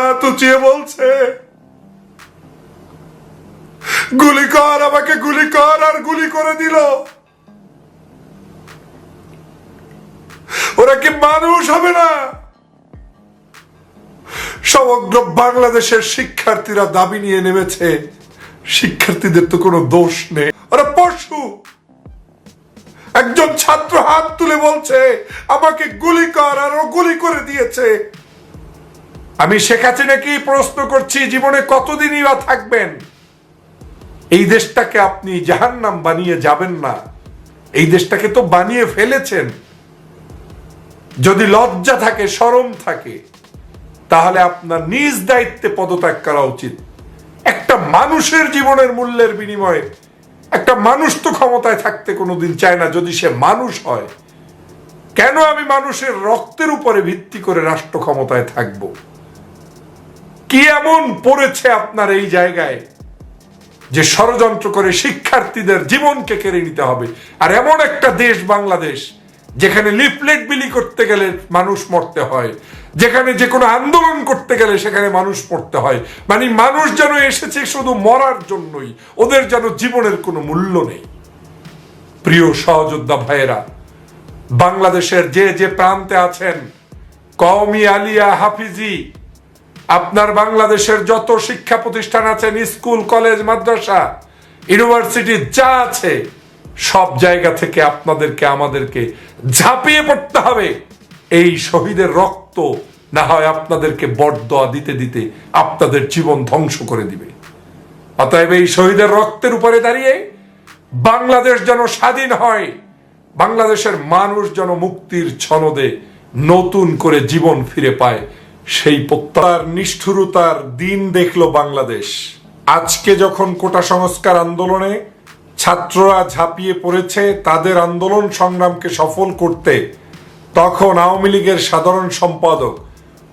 হাত উঁচিয়ে বলছে, গুলি কর, আমাকে গুলি কর, আর গুলি করে দিল। ওরা কি মানুষ হবে না? সমগ্র বাংলাদেশের শিক্ষার্থীরা দাবি নিয়ে নেমেছে, শিক্ষার্থীদের তো কোনো দোষ নেই। ওরা পশু। একজন ছাত্র হাত তুলে বলছে, আমাকে গুলি কর, আর ও গুলি করে দিয়েছে। আমি শেখ হাসিনাকে প্রশ্ন করছি, জীবনে কতদিনই বা থাকবেন? এই দেশটাকে আপনি জাহান্নাম বানিয়ে যাবেন না। এই দেশটাকে তো বানিয়ে ফেলেছেন। যদি লজ্জা থাকে শরম থাকে, তাহলে আপনার নিজ দায়িত্বে পদত্যাগ করা উচিত। একটা মানুষের জীবনের মূল্যের বিনিময়ে, একটা মানুষ তো ক্ষমতায় থাকতে কোনোদিন চায় না, যদি সে মানুষ হয়। কেন আমি মানুষের রক্তের উপরে ভিত্তি করে রাষ্ট্র ক্ষমতায় থাকব? কি এমন পড়েছে আপনার এই জায়গায় যে ষড়যন্ত্র করে শিক্ষার্থীদের জীবনকে কেড়ে নিতে হবে? আর এমন একটা দেশ বাংলাদেশ, যেখানে লিফলেট বিলি করতে গেলে মানুষ মরতে হয়, যেখানে যে কোনো আন্দোলন করতে গেলে সেখানে মানুষ মরতে হয়। মানে মানুষ যেন এসেছে শুধু মরার জন্যই, ওদের যেন জীবনের কোনো মূল্য নেই। প্রিয় সহযোদ্ধা ভাইয়েরা, বাংলাদেশের যে যে প্রান্তে আছেন, কওমি আলিয়া হাফিজি আপনার বাংলাদেশের যত শিক্ষা প্রতিষ্ঠান আছেন স্কুল, কলেজ, মাদ্রাসা, ইউনিভার্সিটি, যা আছে, সব জায়গা থেকে আপনাদেরকে, আমাদেরকে ঝাঁপিয়ে পড়তে হবে। এই শহীদের রক্ত না হয় আপনাদেরকে বরদোয়া দিতে দিতে আপনাদের জীবন ধ্বংস করে দিবে। অতএব এই শহীদের রক্তের উপরে দাঁড়িয়ে বাংলাদেশ যেন স্বাধীন হয়, বাংলাদেশের মানুষ যেন মুক্তির ছনদে নতুন করে জীবন ফিরে পায় সেই প্রত্যার নিষ্ঠুরতার দিন দেখল বাংলাদেশ। আজকে যখন কোটা সংস্কার আন্দোলনে ছাত্ররা ঝাঁপিয়ে পড়েছে, তাদের আন্দোলন সংগ্রামকে সফল করতে, তখন আওয়ামী লীগের সাধারণ সম্পাদক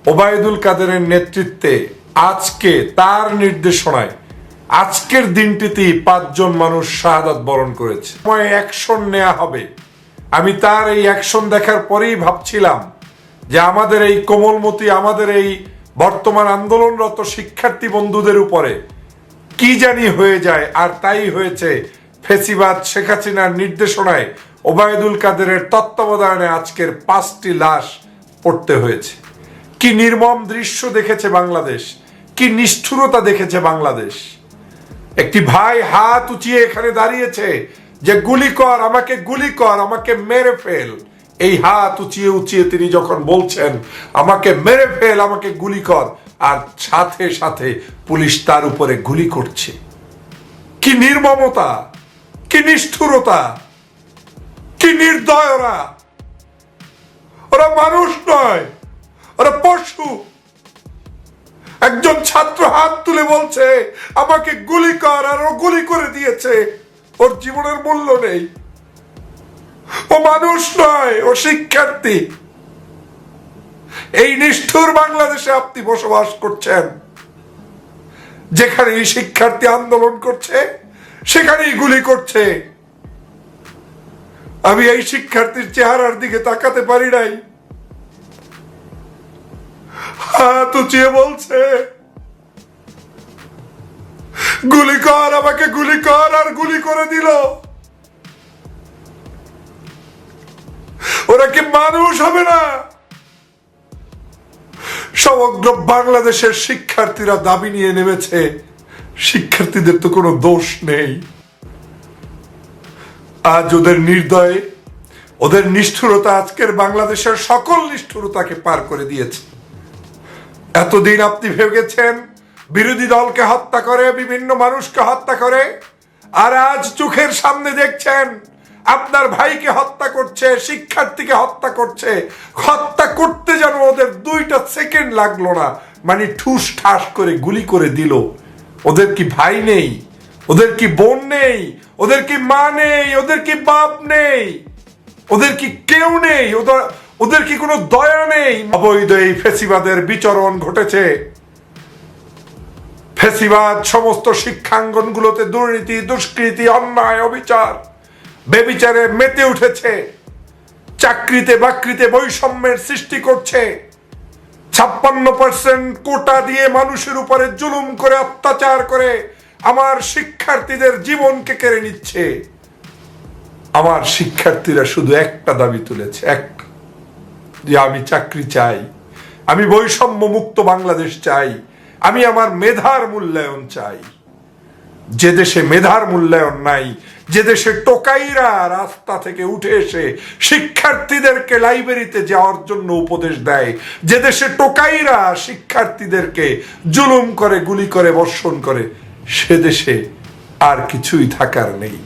ওবায়দুল কাদেরের নেতৃত্বে আজকে তার নির্দেশনায় আজকের দিনটিতেই পাঁচজন মানুষ শাহাদাত বরণ করেছে। অ্যাকশন নেওয়া হবে। আমি তার এই অ্যাকশন দেখার পরেই ভাবছিলাম যে আমাদের এই কোমলমতি, আমাদের এই বর্তমান আন্দোলনরত শিক্ষার্থী বন্ধুদের উপরে কি জানি হয়ে যায়, আর তাই হয়েছে ফেসিবাদ শেখ হাসিনার নির্দেশনায় ওবায়দুল কাদেরের তত্ত্বাবধানে আজকের পাঁচটি লাশ পড়তে হয়েছে। কি নির্মম দৃশ্য দেখেছে বাংলাদেশ? কি নিষ্ঠুরতা দেখেছে বাংলাদেশ? একটি ভাই হাত উঁচিয়ে এখানে দাঁড়িয়েছে যে, গুলি কর, আমাকে গুলি কর, আমাকে মেরে ফেল। এই হাত উঁচিয়ে উঁচিয়ে তিনি যখন বলছেন, আমাকে মেরে ফেল, আমাকে গুলি কর, আর সাথে সাথে পুলিশ তার উপরে গুলি করছে। কি নির্মমতা, কি নিষ্ঠুরতা, কি নির্দয় ওরা ওরা মানুষ নয়, ওরা পশু। একজন ছাত্র হাত তুলে বলছে, আমাকে গুলি কর, আর ও গুলি করে দিয়েছে। ওর জীবনের মূল্য নেই। ও মানুষ নয়, ও শিক্ষার্থী। এই নিষ্ঠুর বাংলাদেশে আপনি বসবাস করছেন যেখানে শিক্ষার্থী আন্দোলন করছে, সেখানেই গুলি করছে। আমি এই শিক্ষার্থীর চেহারার দিকে তাকাতে পারি নাই। হাত উঁচিয়ে বলছে, গুলি কর, আমাকে গুলি কর, আর গুলি করে দিল। ওরা কি মানুষ হবে না? সমগ্র বাংলাদেশের শিক্ষার্থীরা দাবি নিয়ে নেমেছে, শিক্ষার্থীদের তো কোনো দোষ নেই। আজ ওদের নির্দয়ে, ওদের নিষ্ঠুরতা আজকের বাংলাদেশের সকল নিষ্ঠুরতাকে পার করে দিয়েছে। এতদিন আপনি ভেবেছেন বিরোধী দলকে হত্যা করে, বিভিন্ন মানুষকে হত্যা করে, আর আজ চোখের সামনে দেখছেন আপনার ভাইকে হত্যা করছে, শিক্ষার্থীকে হত্যা করছে, হত্যা করতে যেন ওদের দুইটা সেকেন্ড লাগল না। মানে ঠুস ঠাস করে গুলি করে দিল। ওদের কি ভাই নেই? ওদের কি বোন নেই? ওদের কি মা নেই? ওদের কি বাপ নেই? ওদের কি কেউ নেই? ওদের ওদের কি কোনো দয়া নেই? অবৈধ এই ফেসিবাদের বিচরণ ঘটেছে। ফেসিবাদ সমস্ত শিক্ষাঙ্গনগুলোতে দুর্নীতি, দুষ্কৃতি, অন্যায়, অবিচার। বেবিচারে মেতে উঠেছে। চাকরিতে বাকরিতে বৈষম্যের সৃষ্টি করছে। ছাপ্পান্ন পার্সেন্ট কোটা দিয়ে মানুষের উপরে জুলুম করে অত্যাচার করে আমার শিক্ষার্থীদের জীবনকে কেড়ে নিচ্ছে। আমার শিক্ষার্থীরা শুধু একটা দাবি তুলেছে, এক, যে আমি চাকরি চাই, আমি বৈষম্য মুক্ত বাংলাদেশ চাই, আমি আমার মেধার মূল্যায়ন চাই। যে দেশে মেধার মূল্যায়ন নাই যে দেশে টোকাইরা রাস্তা থেকে উঠে এসে শিক্ষার্থীদেরকে লাইব্রেরিতে যাওয়ার জন্য উপদেশ দেয়। যে দেশে টোকাইরা শিক্ষার্থীদেরকে জুলুম করে, গুলি করে, বর্ষণ করে, সে দেশে আর কিছুই থাকার নেই।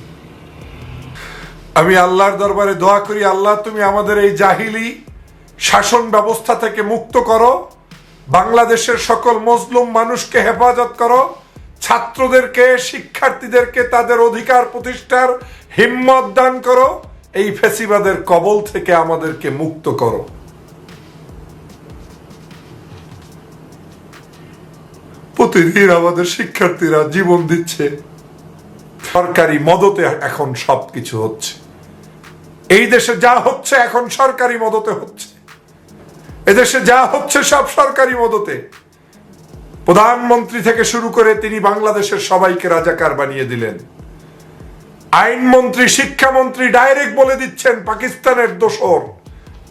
আমি আল্লাহর দরবারে দোয়া করি, আল্লাহ তুমি আমাদের এই জাহিলি শাসন ব্যবস্থা থেকে মুক্ত করো। বাংলাদেশের সকল মজলুম মানুষকে হেফাজত করো। ছাত্রদেরকে, শিক্ষার্থীদেরকে তাদের অধিকার প্রতিষ্ঠার হিম্মত দান করো, এই ফেসিবাদের কবল থেকে আমাদেরকে মুক্ত করো। প্রতিদিন আমাদের শিক্ষার্থীরা জীবন দিচ্ছে। সরকারি মদতে এখন সবকিছু হচ্ছে। এই দেশে যা হচ্ছে এখন সরকারি মদতে হচ্ছে। এদেশে যা হচ্ছে সব সরকারি মদতে। প্রধানমন্ত্রী থেকে শুরু করে তিনি বাংলাদেশের সবাইকে রাজাকার বানিয়ে দিলেন। আইনমন্ত্রী, শিক্ষামন্ত্রী ডাইরেক্ট বলে দিচ্ছেন, পাকিস্তানের দোসর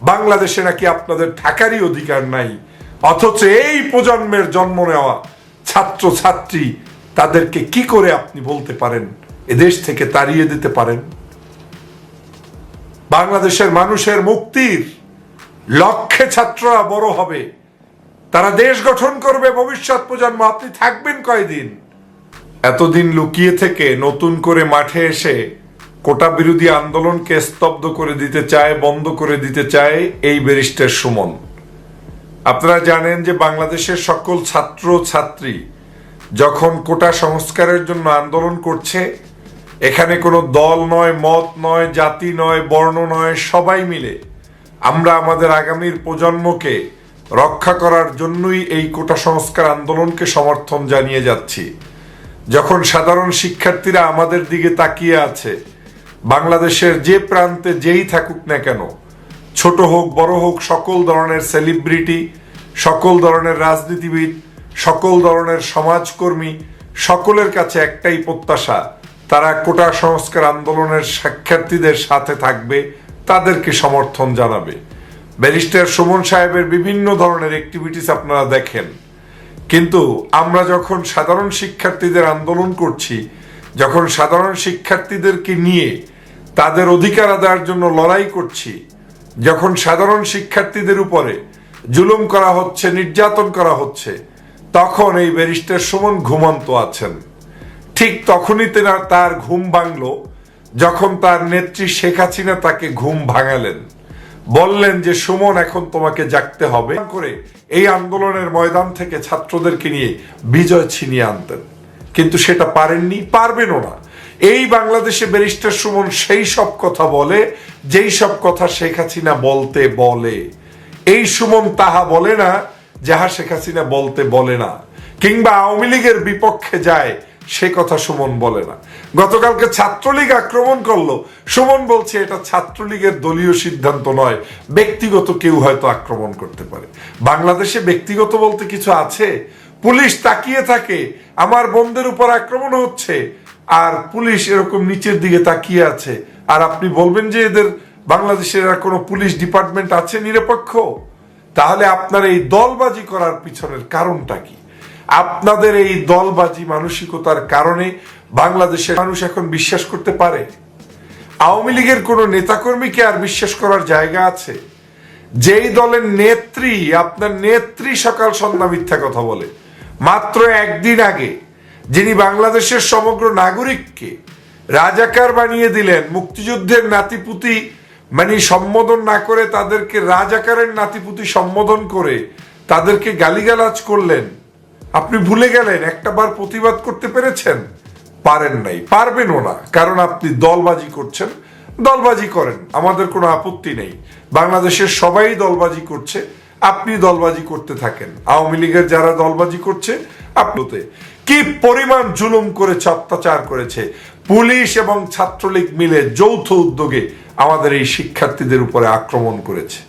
বাংলাদেশে নাকি আপনাদের থাকারই অধিকার নাই। অথচ এই প্রজন্মের জন্ম নেওয়া ছাত্র ছাত্রী তাদেরকে কি করে আপনি বলতে পারেন? এদেশ থেকে তাড়িয়ে দিতে পারেন? বাংলাদেশের মানুষের মুক্তির লক্ষ্যে ছাত্ররা বড় হবে। তারা দেশ গঠন করবে, ভবিষ্যৎ প্রজন্ম, আপনি থাকবেন কয়দিন? এতদিন লুকিয়ে থেকে নতুন করে মাঠে এসে কোটা বিরোধী আন্দোলনকে স্তব্ধ করে দিতে চায়, বন্ধ করে দিতে চায় এই ব্যারিস্টার সুমন। আপনারা জানেন যে বাংলাদেশের সকল ছাত্র ছাত্রী যখন কোটা সংস্কারের জন্য আন্দোলন করছে, এখানে কোনো দল নয়, মত নয়, জাতি নয়, বর্ণ নয়, সবাই মিলে আমরা আমাদের আগামীর প্রজন্মকে রক্ষা করার জন্যই এই কোটা সংস্কার আন্দোলনকে সমর্থন জানিয়ে যাচ্ছি। যখন সাধারণ শিক্ষার্থীরা আমাদের দিকে তাকিয়ে আছে, বাংলাদেশের যে প্রান্তে যেই থাকুক না কেন, ছোট হোক, বড় হোক, সকল ধরনের সেলিব্রিটি, সকল ধরনের রাজনীতিবিদ, সকল ধরনের সমাজকর্মী, সকলের কাছে একটাই প্রত্যাশা, তারা কোটা সংস্কার আন্দোলনের শিক্ষার্থীদের সাথে থাকবে, তাদেরকে সমর্থন জানাবে। ব্যারিস্টার সুমন সাহেবের বিভিন্ন ধরনের অ্যাক্টিভিটিস আপনারা দেখেন। কিন্তু আমরা যখন সাধারণ শিক্ষার্থীদের আন্দোলন করছি, যখন সাধারণ শিক্ষার্থীদেরকে নিয়ে তাদের অধিকার আদায়ের জন্য লড়াই করছি, যখন সাধারণ শিক্ষার্থীদের উপরে জুলুম করা হচ্ছে, নির্যাতন করা হচ্ছে, তখন এই ব্যারিস্টার সুমন ঘুমন্ত আছেন। ঠিক তখনই তার ঘুম ভাঙল, যখন তার নেত্রী শেখ হাসিনা তাকে ঘুম ভাঙালেন। বললেন যে, সুমন, এখন তোমাকে জাগতে হবে। করে এই আন্দোলনের ময়দান থেকে ছাত্রদেরকে নিয়ে বিজয় ছিনিয়ে আনতেন। কিন্তু সেটা পারেননি, পারবেনও না। এই বাংলাদেশে ব্যারিস্টার সুমন সেই সব কথা বলে, যেই সব কথা শেখ হাসিনা বলতে বলে। এই সুমন তাহা বলে না, যাহা শেখ হাসিনা বলতে বলে না। কিংবা আওয়ামী লীগের বিপক্ষে যায় সে কথা সুমন বলে না। গতকালকে ছাত্রলীগ আক্রমণ করল। সুমন বলছে, এটা ছাত্রলীগের দলীয় সিদ্ধান্ত নয়। ব্যক্তিগত কেউ হয়তো আক্রমণ করতে পারে। বাংলাদেশে ব্যক্তিগত বলতে কিছু আছে? পুলিশ তাকিয়ে থাকে, আমার বন্ধের উপর আক্রমণ হচ্ছে, আর পুলিশ এরকম নিচের দিকে তাকিয়ে আছে। আর আপনি বলবেন যে এদের বাংলাদেশের আর কোনো পুলিশ ডিপার্টমেন্ট আছে নিরপেক্ষ? তাহলে আপনার এই দলবাজি করার পিছনের কারণটা কি? আপনাদের এই দলবাজি মানসিকতার কারণে বাংলাদেশের মানুষ এখন বিশ্বাস করতে পারে। আওয়ামী লীগের কোনো নেতাকর্মীকে আর বিশ্বাস করার জায়গা আছে? যেই দলের নেত্রী আপনার নেত্রী সকাল সন্ধ্যা মিথ্যা কথা বলে। মাত্র একদিন আগে যিনি বাংলাদেশের সমগ্র নাগরিককে রাজাকার বানিয়ে দিলেন, মুক্তিযুদ্ধের নাতিপুতি মানে সম্বোধন না করে তাদেরকে রাজাকারের নাতিপুতি সম্বোধন করে তাদেরকে গালিগালাজ করলেন আপনি ভুলে গেলেন একটা বার প্রতিবাদ করতে পেরেছেন? পারেন নাই, পারবেনও না, কারণ আপনি দলবাজি করছেন, দলবাজি করেন, আমাদের কোনো আপত্তি নেই। বাংলাদেশের সবাই দলবাজি করছে, আপনি দলবাজি করতে থাকেন। আওয়ামী লীগের যারা দলবাজি করছে আপনাতে কি পরিমাণ জুলুম করেছে, অত্যাচার করেছে, পুলিশ এবং ছাত্রলীগ মিলে যৌথ উদ্যোগে আমাদের এই শিক্ষার্থীদের উপরে আক্রমণ করেছে।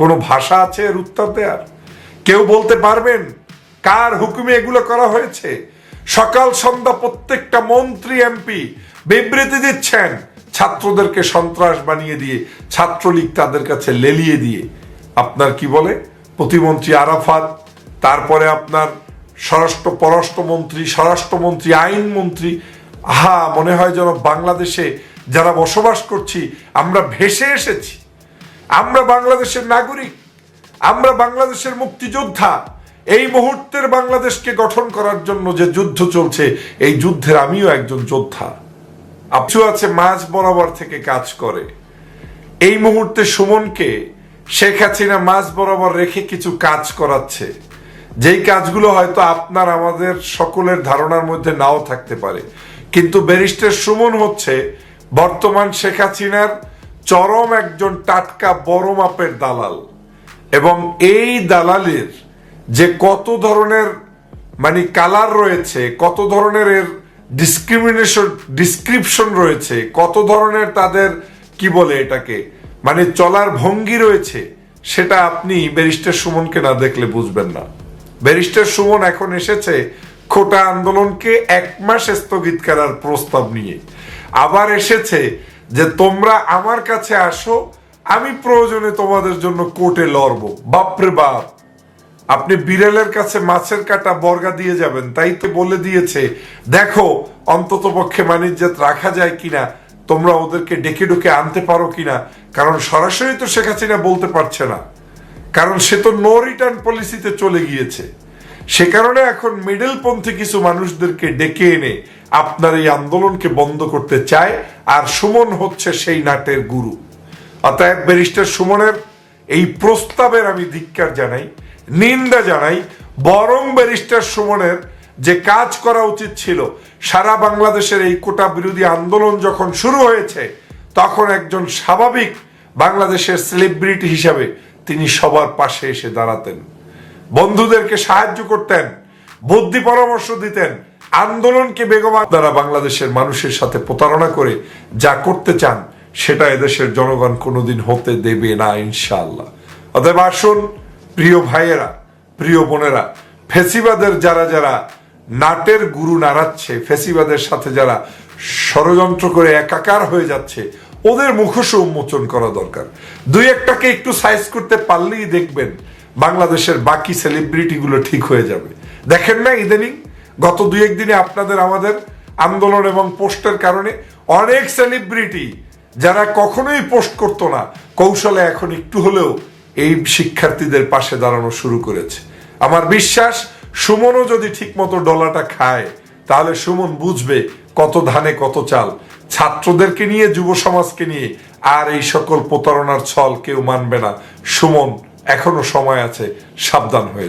কোনো ভাষা আছে এর উত্তর দেওয়ার কেউ বলতে পারবেন? কার হুকুমে এগুলো করা হয়েছে? সকাল, সন্ধ্যা প্রত্যেকটা মন্ত্রী, এমপি বিবৃতি দিচ্ছেন। ছাত্রদেরকে সন্ত্রাস বানিয়ে দিয়ে, ছাত্রলীগ তাদের কাছে লেলিয়ে দিয়ে। আপনার কি বলে? প্রতিমন্ত্রী আরাফাত, তারপরে আপনার স্বরাষ্ট্র পররাষ্ট্রমন্ত্রী স্বরাষ্ট্রমন্ত্রী আইনমন্ত্রী আহা, মনে হয় যেন বাংলাদেশে যারা বসবাস করছি, আমরা ভেসে এসেছি। আমরা বাংলাদেশের নাগরিক, আমরা বাংলাদেশের মুক্তিযোদ্ধা। এই মুহূর্তের বাংলাদেশকে গঠন করার জন্য যে যুদ্ধ চলছে, এই যুদ্ধের আমিও একজন যোদ্ধা। আপচু আছে মাঝ বরাবর থেকে কাজ করে। এই মুহূর্তে সুমনকে শেখ হাসিনা মাঝ বরাবর রেখে কিছু কাজ করাচ্ছে। যেই কাজগুলো হয়তো আপনার, আমাদের সকলের ধারণার মধ্যে নাও থাকতে পারে। কিন্তু ব্যারিস্টার সুমন হচ্ছে বর্তমান শেখ হাসিনার চরম একজন টাটকা বড় মাপের দালাল। এবং এই দালালের যে কত ধরনের মানে কালার রয়েছে, কত ধরনের এর ডিসক্রিমিনেশন ডিসক্রিপশন রয়েছে, কত ধরনের তাদের, কি বলে এটাকে মানে চলার ভঙ্গি রয়েছে, সেটা আপনি ব্যারিস্টার সুমনকে না দেখলে বুঝবেন না। ব্যারিস্টার সুমন এখন এসেছে খোটা আন্দোলনকে এক মাস স্থগিত করার প্রস্তাব নিয়ে। আবার এসেছে যে, তোমরা আমার কাছে আসো, আমি প্রয়োজনে তোমাদের জন্য কোর্টে লড়বো। বাপরে বাপ! আপনি বিড়ালের কাছে মাছের কাটা বর্গা দিয়ে যাবেন, তাই তো বলে দিয়েছে। দেখো, অন্তত পক্ষে মানিজ্জাত রাখা যায় কিনা, তোমরা ওদেরকে ডেকে ডুকে আনতে পারো কিনা, কারণ সরাসরি তো শেখ হাসিনা বলতে পারছে না। কারণ সে তো নো রিটার্ন পলিসিতে চলে গিয়েছে। সে কারণে এখন মিডল পন্থী কিছু মানুষদেরকে ডেকে এনে আপনার এই আন্দোলনকে বন্ধ করতে চায়, আর সুমন হচ্ছে সেই নাটের গুরু। অতএব ব্যারিস্টার সুমনের এই প্রস্তাবের আমি ধিক্কার জানাই। নিন্দা জানাই। বরং ব্যারিস্টার সুমনের যে কাজ করা উচিত ছিল, সারা বাংলাদেশের এই কোটা বিরোধী আন্দোলন যখন শুরু হয়েছে, তখন একজন স্বাভাবিক বাংলাদেশের সেলিব্রিটি হিসাবে তিনি সবার পাশে এসে দাঁড়াতেন। বন্ধুদেরকে সাহায্য করতেন, বুদ্ধি পরামর্শ দিতেন, আন্দোলনকে বেগমান দ্বারা বাংলাদেশের মানুষের সাথে প্রতারণা করে যা করতে চান, সেটা এদেশের জনগণ কোনোদিন হতে দেবে না, ইনশাআল্লাহ। অতএব আসুন প্রিয় ভাইয়েরা, প্রিয় বোনেরা, ফেসিবাদের যারা যারা নাটের গুরু নাড়াচ্ছে, ফেসিবাদের সাথে যারা ষড়যন্ত্র করে একাকার হয়ে যাচ্ছে, ওদের মুখোশ উন্মোচন করা দরকার। দুই একটাকে একটু সাইজ করতে পারলেই দেখবেন বাংলাদেশের বাকি সেলিব্রিটি গুলো ঠিক হয়ে যাবে। দেখেন না ইদানিং, গত দুই একদিনে আপনাদের আমাদের আন্দোলন এবং পোস্টের কারণে অনেক সেলিব্রিটি যারা কখনোই পোস্ট করতো না, কৌশলে এখন একটু হলেও এই শিক্ষার্থীদের পাশে দাঁড়ানো শুরু করেছে। আমার বিশ্বাস, সুমনও যদি ঠিকমতো ডলাটা খায়, তাহলে সুমন বুঝবে কত ধানে কত চাল। ছাত্রদেরকে নিয়ে, যুব সমাজকে নিয়ে আর এই সকল প্রতারণার ছল কেউ মানবে না। সুমন এখনও সময় আছে সাবধান হয়ে